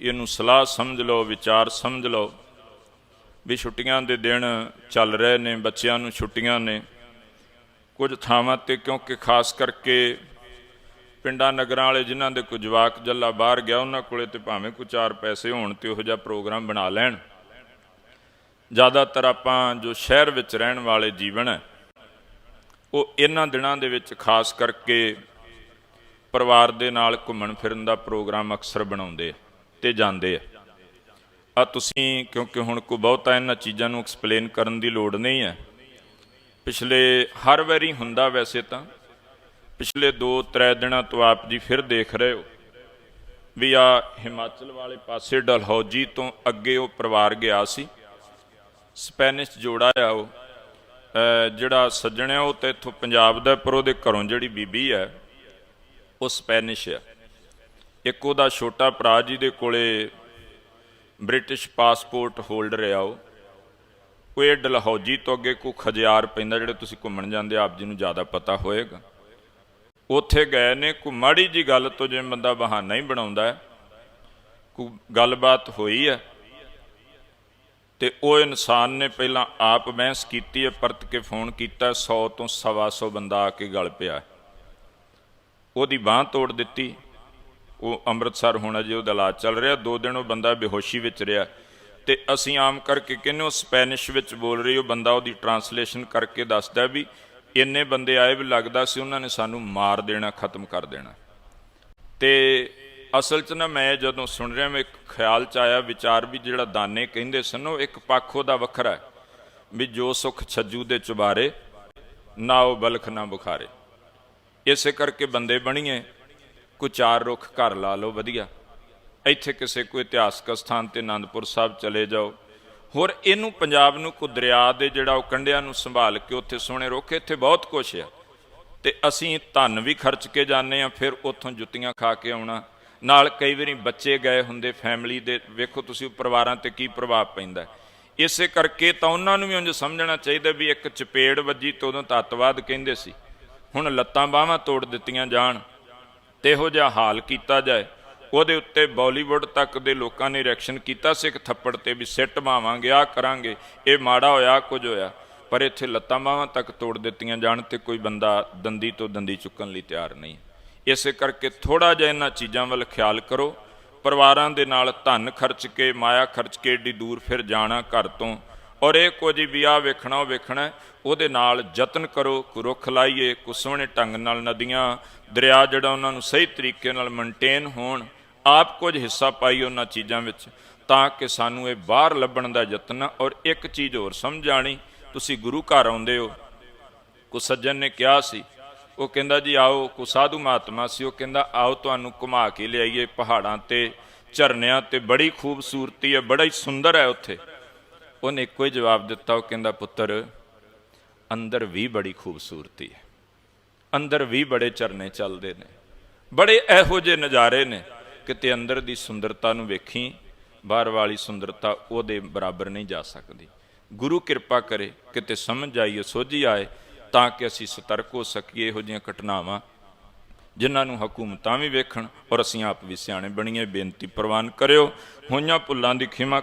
ਇਹਨੂੰ ਸਲਾਹ ਸਮਝ ਲਓ, ਵਿਚਾਰ ਸਮਝ ਲਓ ਵੀ ਛੁੱਟੀਆਂ ਦੇ ਦਿਨ ਚੱਲ ਰਹੇ ਨੇ, ਬੱਚਿਆਂ ਨੂੰ ਛੁੱਟੀਆਂ ਨੇ। ਕੁਝ ਥਾਵਾਂ ਤੇ ਕਿਉਂਕਿ ਖਾਸ ਕਰਕੇ ਪਿੰਡਾਂ ਨਗਰਾਂ ਵਾਲੇ ਜਿਨ੍ਹਾਂ ਦੇ ਕੋਈ ਜਵਾਕ ਜੱਲਾ ਬਾਹਰ ਗਿਆ, ਉਹਨਾਂ ਕੋਲੇ ਤੇ ਭਾਵੇਂ ਕੋਈ ਚਾਰ ਪੈਸੇ ਹੋਣ ਤੇ ਉਹੋ ਜਿਹਾ ਪ੍ਰੋਗਰਾਮ ਬਣਾ ਲੈਣ। ਜ਼ਿਆਦਾਤਰ ਆਪਾਂ ਜੋ ਸ਼ਹਿਰ ਵਿੱਚ ਰਹਿਣ ਵਾਲੇ ਜੀਵਨ ਹੈ, ਉਹ ਇਹਨਾਂ ਦਿਨਾਂ ਦੇ ਵਿੱਚ ਖਾਸ ਕਰਕੇ ਪਰਿਵਾਰ ਦੇ ਨਾਲ ਘੁੰਮਣ ਫਿਰਨ ਦਾ ਪ੍ਰੋਗਰਾਮ ਅਕਸਰ ਬਣਾਉਂਦੇ ਆ। ਤੇ ਜਾਂਦੇ ਆ। ਆ ਤੁਸੀਂ, ਕਿਉਂਕਿ ਹੁਣ ਕੋ ਬਹੁਤਾ ਇਹਨਾਂ ਚੀਜ਼ਾਂ ਨੂੰ ਐਕਸਪਲੇਨ ਕਰਨ ਦੀ ਲੋੜ ਨਹੀਂ ਹੈ। ਪਿਛਲੇ, ਹਰ ਵਾਰੀ ਹੁੰਦਾ ਵੈਸੇ ਤਾਂ। ਪਿਛਲੇ 2-3 ਦਿਨਾਂ ਤੋਂ ਆਪ ਜੀ ਫਿਰ ਦੇਖ ਰਹੇ ਹੋ ਵੀ ਆ ਹਿਮਾਚਲ ਵਾਲੇ ਪਾਸੇ ਡਲਹੌਜੀ ਤੋਂ ਅੱਗੇ ਉਹ ਪਰਿਵਾਰ ਗਿਆ ਸੀ। ਸਪੈਨਿਸ਼ ਜੋੜਾ ਆ ਉਹ। ਜਿਹੜਾ ਸੱਜਣ ਆ ਉਹ ਤੇ ਇੱਥੋਂ ਪੰਜਾਬ ਦਾ ਪਰ ਉਹਦੇ ਘਰੋਂ ਜਿਹੜੀ ਬੀਬੀ ਹੈ, ਉਹ ਸਪੈਨਿਸ਼ ਹੈ ਇੱਕ ਉਹਦਾ ਛੋਟਾ ਭਰਾ ਜੀ ਦੇ ਕੋਲੇ ਬ੍ਰਿਟਿਸ਼ ਪਾਸਪੋਰਟ ਹੋਲਡਰ ਆ ਉਹ। ਉਹ ਇਹ ਡਲਹੌਜੀ ਤੋਂ ਅੱਗੇ ਕੋ ਖਜਿਆਰ ਪੈਂਦਾ ਜਿਹੜੇ ਤੁਸੀਂ ਘੁੰਮਣ ਜਾਂਦੇ ਆਪ ਜੀ ਨੂੰ ਜ਼ਿਆਦਾ ਪਤਾ ਹੋਏਗਾ। ਉੱਥੇ ਗਏ ਨੇ ਕੋ ਮਾੜੀ ਜੀ ਗੱਲ ਤੋਂ ਜੇ ਬੰਦਾ ਬਹਾਨਾ ਹੀ ਬਣਾਉਂਦਾ ਹੈ ਕੋ ਗੱਲਬਾਤ ਹੋਈ ਹੈ, ਤੇ ਉਹ ਇਨਸਾਨ ਨੇ ਪਹਿਲਾਂ ਆਪ ਬਹਿਸ ਕੀਤੀ ਹੈ, ਪਰਤ ਕੇ ਫੋਨ ਕੀਤਾ 100 ਤੋਂ ਸਵਾ ਸੌ ਬੰਦਾ ਆ ਕੇ ਗਲ ਪਿਆ। ਉਹਦੀ ਬਾਹ ਤੋੜ ਦਿੱਤੀ। ਉਹ ਅੰਮ੍ਰਿਤਸਰ ਹੁਣ ਅਜੇ ਉਹਦਾ ਇਲਾਜ ਚੱਲ ਰਿਹਾ, ਦੋ ਦਿਨ ਉਹ ਬੰਦਾ ਬੇਹੋਸ਼ੀ ਵਿੱਚ ਰਿਹਾ। ਤੇ ਅਸੀਂ ਆਮ ਕਰਕੇ ਕਹਿੰਦੇ ਉਹ ਸਪੈਨਿਸ਼ ਵਿੱਚ ਬੋਲ ਰਹੀ, ਉਹ ਬੰਦਾ ਉਹਦੀ ਟਰਾਂਸਲੇਸ਼ਨ ਕਰਕੇ ਦੱਸਦਾ ਵੀ ਇੰਨੇ ਬੰਦੇ ਆਏ ਵੀ ਲੱਗਦਾ ਸੀ, ਉਹਨਾਂ ਨੇ ਸਾਨੂੰ ਮਾਰ ਦੇਣਾ, ਖਤਮ ਕਰ ਦੇਣਾ। ਤੇ ਅਸਲ 'ਚ ਨਾ ਮੈਂ ਜਦੋਂ ਸੁਣ ਰਿਹਾ, ਮੈਂ ਇੱਕ ਖਿਆਲ 'ਚ ਆਇਆ, ਵਿਚਾਰ ਵੀ ਜਿਹੜਾ ਦਾਨੇ ਕਹਿੰਦੇ ਸਨ, ਉਹ ਇੱਕ ਪੱਖ ਉਹਦਾ ਵੱਖਰਾ ਹੈ, ਵੀ ਜੋ ਸੁਖ ਛੱਜੂ ਦੇ ਚੁਬਾਰੇ, ਨਾ ਉਹ ਬਲਖ ਨਾ ਬੁਖਾਰੇ। ਇਸੇ ਕਰਕੇ ਬੰਦੇ ਬਣੀਏ। ਕੋਈ ਚਾਰ ਰੁੱਖ ਘਰ ਲਾ ਲਓ, ਵਧੀਆ। ਇੱਥੇ ਕਿਸੇ ਕੋਈ ਇਤਿਹਾਸਕ ਸਥਾਨ ਤੇ ਆਨੰਦਪੁਰ ਸਾਹਿਬ ਚਲੇ ਜਾਓ। ਹੋਰ ਇਹਨੂੰ ਪੰਜਾਬ ਨੂੰ ਕੋ ਦਰਿਆ ਦੇ ਜਿਹੜਾ ਉਹ ਕੰਢਿਆਂ ਨੂੰ ਸੰਭਾਲ ਕੇ ਉੱਥੇ ਸੋਹਣੇ ਰੁੱਖ, ਇੱਥੇ ਬਹੁਤ ਕੁਛ ਆ। ਤੇ ਅਸੀਂ ਧਨ ਵੀ ਖਰਚ ਕੇ ਜਾਂਦੇ ਆ ਫਿਰ ਉੱਥੋਂ ਜੁੱਤੀਆਂ ਖਾ ਕੇ ਆਉਣਾ। ਨਾਲ ਕਈ ਵਾਰੀ ਬੱਚੇ ਗਏ ਹੁੰਦੇ ਫੈਮਿਲੀ ਦੇ, ਵੇਖੋ ਤੁਸੀਂ ਪਰਿਵਾਰਾਂ ਤੇ ਕੀ ਪ੍ਰਭਾਵ ਪੈਂਦਾ। ਇਸੇ ਕਰਕੇ ਤਾਂ ਉਹਨਾਂ ਨੂੰ ਵੀ ਉਂਝ ਸਮਝਣਾ ਚਾਹੀਦਾ ਵੀ ਇੱਕ ਚਪੇੜ ਵੱਜੀ ਤੋਂ ਉਦੋਂ ਤੱਤਵਾਦ ਕਹਿੰਦੇ ਸੀ। ਹੁਣ ਲੱਤਾਂ ਬਾਹਾਂ ਤੋੜ ਦਿੱਤੀਆਂ ਜਾਣ। ਤੇ ਇਹੋ ਜਿਹਾ ਹਾਲ ਕੀਤਾ ਜਾਏ। ਉਹਦੇ ਉੱਤੇ ਬਾਲੀਵੁੱਡ ਤੱਕ ਦੇ ਲੋਕਾਂ ਨੇ ਰਿਐਕਸ਼ਨ ਕੀਤਾ ਸੀ ਇੱਕ ਥੱਪੜ ਤੇ ਵੀ ਸਿੱਟ ਮਾਵਾਂਗੇ ਆ ਕਰਾਂਗੇ, ਇਹ ਮਾੜਾ ਹੋਇਆ ਕੁਝ ਹੋਇਆ। ਪਰ ਇੱਥੇ ਲੱਤਾਂ ਬਾਹਾਂ ਤੱਕ ਤੋੜ ਦਿੱਤੀਆਂ ਜਾਣ ਤੇ ਕੋਈ ਬੰਦਾ ਦੰਦੀ ਤੋਂ ਦੰਦੀ ਚੁੱਕਣ ਲਈ ਤਿਆਰ ਨਹੀਂ। ਇਸੇ ਕਰਕੇ ਥੋੜਾ ਜਿਹਾ ਇਹਨਾਂ ਚੀਜ਼ਾਂ ਵੱਲ ਖਿਆਲ ਕਰੋ। ਪਰਿਵਾਰਾਂ ਦੇ ਨਾਲ ਧਨ ਖਰਚ ਕੇ, ਮਾਇਆ ਖਰਚ ਕੇ, ਏਡੀ ਦੂਰ ਫਿਰ ਜਾਣਾ ਘਰ ਤੋਂ ਔਰ ਇਹ ਕੁਝ ਵੀ ਆ ਵੇਖਣਾ, ਉਹ ਵੇਖਣਾ ਉਹਦੇ ਨਾਲ ਯਤਨ ਕਰੋ ਕੋ ਰੁੱਖ ਲਾਈਏ ਕੋ ਸੋਹਣੇ ਢੰਗ ਨਾਲ ਨਦੀਆਂ, ਦਰਿਆ ਜਿਹੜਾ ਉਹਨਾਂ ਨੂੰ ਸਹੀ ਤਰੀਕੇ ਨਾਲ ਮੇਨਟੇਨ ਹੋਣ, ਆਪ ਕੁਝ ਹਿੱਸਾ ਪਾਈ ਉਹਨਾਂ ਚੀਜ਼ਾਂ ਵਿੱਚ, ਤਾਂ ਕਿ ਸਾਨੂੰ ਇਹ ਬਾਹਰ ਲੱਭਣ ਦਾ ਯਤਨ ਔਰ ਇੱਕ ਚੀਜ਼ ਹੋਰ ਸਮਝ ਆਣੀ ਤੁਸੀਂ ਗੁਰੂ ਘਰ ਆਉਂਦੇ ਹੋ ਕੋ ਸੱਜਣ ਨੇ ਕਿਹਾ ਸੀ, ਉਹ ਕਹਿੰਦਾ ਜੀ ਆਓ ਕੋ ਸਾਧੂ ਮਹਾਤਮਾ ਸੀ, ਉਹ ਕਹਿੰਦਾ ਆਓ ਤੁਹਾਨੂੰ ਘੁਮਾ ਕੇ ਲਿਆਈਏ ਪਹਾੜਾਂ ਤੇ, ਝਰਨਿਆਂ ਤੇ, ਬੜੀ ਖੂਬਸੂਰਤੀ ਹੈ, ਬੜਾ ਹੀ ਸੁੰਦਰ ਹੈ ਉੱਥੇ। ਉਹਨੇ ਇੱਕੋ ਹੀ ਜਵਾਬ ਦਿੱਤਾ, ਉਹ ਕਹਿੰਦਾ, ਪੁੱਤਰ, ਅੰਦਰ ਵੀ ਬੜੀ ਖੂਬਸੂਰਤੀ ਹੈ। ਅੰਦਰ ਵੀ ਬੜੇ ਝਰਨੇ ਚੱਲਦੇ ਨੇ। ਬੜੇ ਇਹੋ ਜਿਹੇ ਨਜ਼ਾਰੇ ਨੇ ਕਿਤੇ ਅੰਦਰ ਦੀ ਸੁੰਦਰਤਾ ਨੂੰ ਵੇਖੀ, ਬਾਹਰ ਵਾਲੀ ਸੁੰਦਰਤਾ ਉਹਦੇ ਬਰਾਬਰ ਨਹੀਂ ਜਾ ਸਕਦੀ। ਗੁਰੂ ਕਿਰਪਾ ਕਰੇ ਕਿਤੇ ਸਮਝ ਆਈਏ, ਸੋਝੀ ਆਏ, ਤਾਂ ਕਿ ਅਸੀਂ ਸਤਰਕ ਹੋ ਸਕੀਏ ਇਹੋ ਜਿਹੀਆਂ ਘਟਨਾਵਾਂ, ਜਿਨ੍ਹਾਂ ਨੂੰ ਹਕੂਮਤਾਂ ਵੀ ਵੇਖਣ ਔਰ ਅਸੀਂ ਆਪ ਵੀ ਸਿਆਣੇ ਬਣੀਏ। ਬੇਨਤੀ ਪ੍ਰਵਾਨ ਕਰਿਓ। ਹੋਈਆਂ ਭੁੱਲਾਂ ਦੀ ਖਿਮਾ